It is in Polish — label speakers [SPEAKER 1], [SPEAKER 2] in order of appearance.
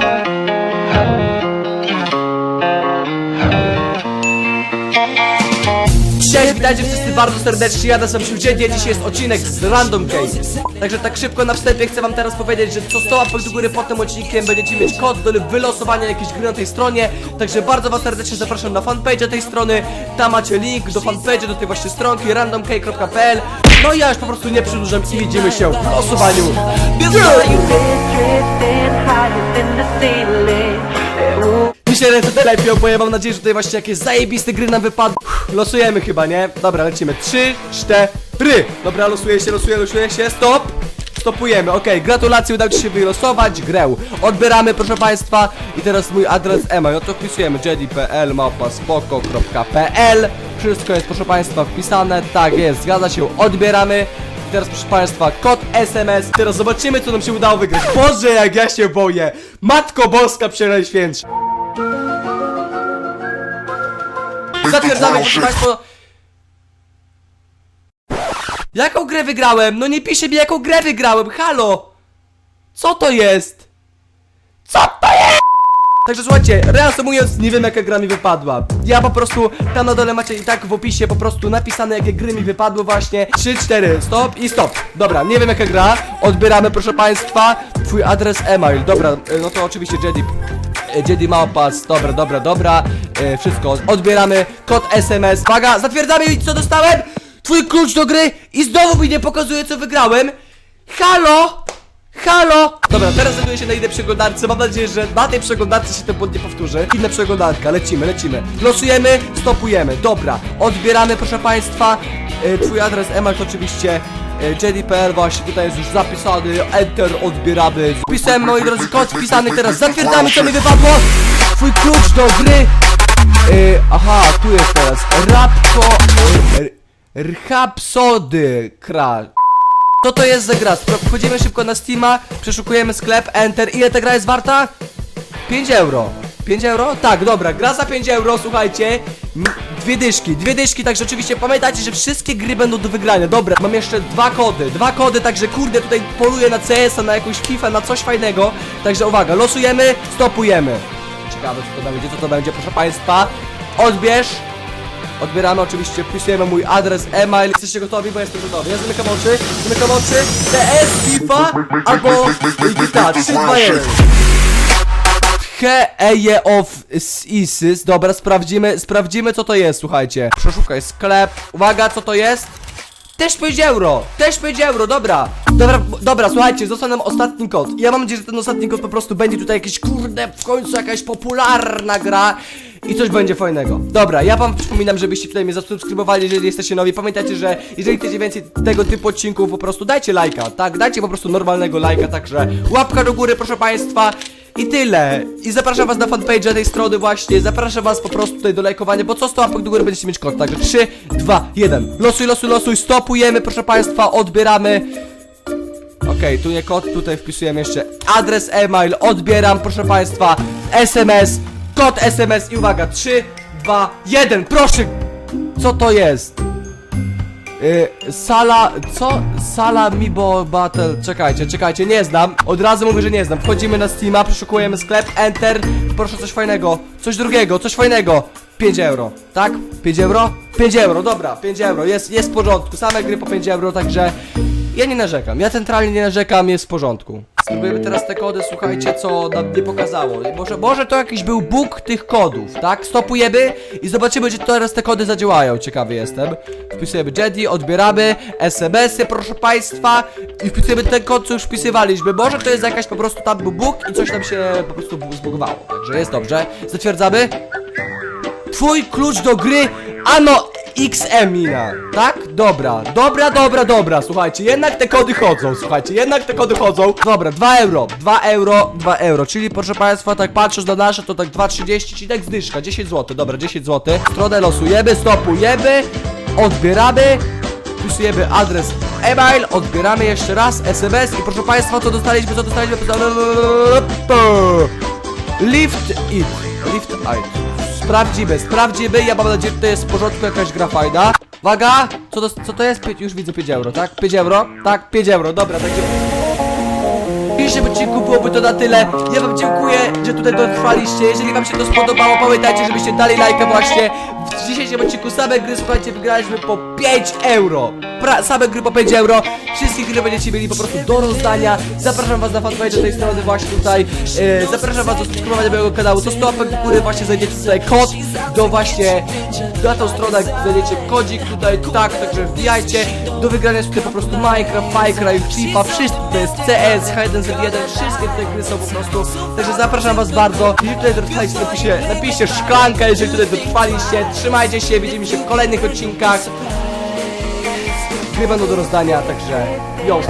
[SPEAKER 1] Bye. Witajcie wszyscy bardzo serdecznie, ja nazywam się Dzień, dzisiaj jest odcinek z Random Games Także tak szybko na wstępie chcę wam teraz powiedzieć, że co 100 łapek do góry pod tym odcinkiem będziecie mieć kod do wylosowania jakiejś gry na tej stronie. Także bardzo was serdecznie zapraszam na fanpage tej strony. Tam macie link do fanpage, do tej właśnie stronki randomk.pl No i ja już po prostu nie przedłużam i widzimy się w losowaniu.
[SPEAKER 2] Drifting
[SPEAKER 1] że to lepiej, ja mam nadzieję, że tutaj właśnie jakieś zajebiste gry nam wypadły Losujemy chyba, nie? Dobra, lecimy. 3, 4 Dobra, losuje się, losuje, losuje się, stop. Stopujemy, okej, gratulacje, udało ci się wylosować grę. Odbieramy, proszę państwa. I teraz mój adres email, to wpisujemy jedi.pl, mapa spoko.pl Wszystko jest, proszę państwa, wpisane, tak jest, zgadza się, odbieramy. I teraz proszę państwa, kod SMS Teraz zobaczymy co nam się udało wygrać. Boże jak ja się boję. Matko Boska Przenajświętsza Zatwierdzamy, proszę Państwa. Jaką grę wygrałem? No nie pisze mi jaką grę wygrałem, halo! Co to jest? Co to jest? Także słuchajcie, reasumując, nie wiem jaka gra mi wypadła Ja po prostu, tam na dole macie i tak w opisie po prostu napisane jakie gry mi wypadły właśnie 3, 4, stop i stop Dobra, nie wiem jaka gra, odbieramy proszę państwa Twój adres e-mail, dobra, e, no to oczywiście Jedi E, Jedi Małpas, dobra, dobra, dobra. E, Wszystko, odbieramy, kod SMS Uwaga, zatwierdzamy i co dostałem? Twój klucz do gry i znowu mi nie pokazuje co wygrałem. Halo? Halo? Dobra, teraz znajduję się na innej przeglądarce. Mam nadzieję, że na tej przeglądarce się ten błąd nie powtórzy. Inna przeglądarka, lecimy, lecimy. Losujemy, stopujemy, dobra Odbieramy, proszę państwa. E, Twój adres email oczywiście JDPL właśnie tutaj jest już zapisany Enter, odbieramy Wpisałem, moi drodzy, kod wpisany Teraz zatwierdzamy, co mi wypadło Twój klucz do gry e, Aha, tu jest teraz Rapko e, Rhapsody Kra co to jest za gra? Wchodzimy szybko na Steama, przeszukujemy sklep, enter. Ile ta gra jest warta? 5 euro. 5 euro? Tak, dobra, gra za 5 euro, słuchajcie. Dwie dyszki, dwie dyszki, także oczywiście pamiętajcie, że wszystkie gry będą do wygrania. Dobra, mam jeszcze dwa kody, dwa kody, także kurde, tutaj poluję na CS-a, na jakąś FIFA, na coś fajnego. Także uwaga, losujemy, stopujemy. Ciekawe co to będzie, co to będzie, proszę państwa. Odbierz. Odbieramy oczywiście, wpisujemy mój adres, e-mail Jesteście gotowi? Bo jestem gotowy Ja zamykam oczy, zamykam oczy CS, FIFA albo GTA 3, 2, 1 He eje of Isis Dobra, sprawdzimy, sprawdzimy co to jest, słuchajcie Przeszukaj sklep Uwaga, co to jest? Też 5 euro, też 5 euro, dobra Dobra, dobra, słuchajcie, został nam ostatni kod Ja mam nadzieję, że ten ostatni kod po prostu będzie tutaj jakiś kurde W końcu jakaś popularna gra i coś będzie fajnego. Dobra, ja wam przypominam, żebyście tutaj mnie zasubskrybowali, jeżeli jesteście nowi. Pamiętajcie, że jeżeli chcecie więcej tego typu odcinków, po prostu dajcie lajka, tak? Dajcie po prostu normalnego lajka, także łapka do góry, proszę państwa. I tyle. I zapraszam was na fanpage tej strony właśnie. Zapraszam was po prostu tutaj do lajkowania, bo co 100 łapek do góry będziecie mieć kod. Także 3, 2, 1. Losuj, losuj, losuj. Stopujemy, proszę państwa. Odbieramy. Okej, tu nie kod, tutaj wpisujemy jeszcze adres e-mail, odbieram, proszę państwa, SMS, kod SMS i uwaga, 3, 2, 1, proszę! Co to jest? Yy, sala, co? Sala Mibo Battle, czekajcie, czekajcie, nie znam, od razu mówię, że nie znam, wchodzimy na Steama, przeszukujemy sklep, enter, proszę coś fajnego, coś drugiego, coś fajnego, 5 euro, tak? 5 euro? 5 euro, dobra, 5 euro, jest, jest w porządku, same gry po 5 euro, także ja nie narzekam, ja centralnie nie narzekam, jest w porządku. Spróbujemy teraz te kody, słuchajcie, co nam nie pokazało. Może, może to jakiś był bóg tych kodów, tak? Stopujemy i zobaczymy, czy teraz te kody zadziałają. Ciekawy jestem. Wpisujemy Jedi, odbieramy, SMS-y, proszę państwa, i wpisujemy ten kod, co już wpisywaliśmy. Może to jest jakaś po prostu tam był bóg i coś nam się po prostu zbugowało. Także jest dobrze. Zatwierdzamy. Twój klucz do gry Ano Mina, tak? Dobra, dobra, dobra, dobra, słuchajcie, jednak te kody chodzą, słuchajcie, jednak te kody chodzą. Dobra, 2 euro, 2 euro, 2 euro, czyli proszę państwa, tak patrząc na nasze, to tak 2,30, czyli tak zdyszka, 10 zł, dobra, 10 zł Stronę losujemy, stopujemy, odbieramy Wpisujemy adres e-mail, odbieramy jeszcze raz, SMS i proszę państwa, co dostaliśmy, co dostaliśmy, Lift it, lift it Sprawdzimy, sprawdzimy, ja mam nadzieję, że to jest w porządku jakaś gra fajna Uwaga, co to, co to jest? Już widzę 5 euro, tak? 5 euro? Tak, 5 euro, dobra, także dzisiejszym odcinku byłoby to na tyle. Ja wam dziękuję, że tutaj dotrwaliście. Jeżeli wam się to spodobało, pamiętajcie, żebyście dali lajka właśnie. W dzisiejszym odcinku same gry, słuchajcie, wygraliśmy po 5 euro. Pra, same gry po 5 euro. Wszystkie gry będziecie mieli po prostu do rozdania. Zapraszam was na fanpage do tej strony właśnie tutaj. E, zapraszam was do subskrybowania mojego kanału. To 100 łapek w górę właśnie znajdziecie tutaj kod do właśnie na tą stronę znajdziecie kodzik tutaj, tak, także wbijajcie. Do wygrania jest tutaj po prostu Minecraft, Minecraft, FIFA, wszystko to jest CS, H1Z1, wszystkie tutaj gry są po prostu. Także zapraszam was bardzo. Jeżeli tutaj dotrwaliście, napiszcie, napiszcie szklankę, jeżeli tutaj dotrwaliście. Trzymajcie się, widzimy się w kolejnych odcinkach. Gry będą do rozdania, także yo,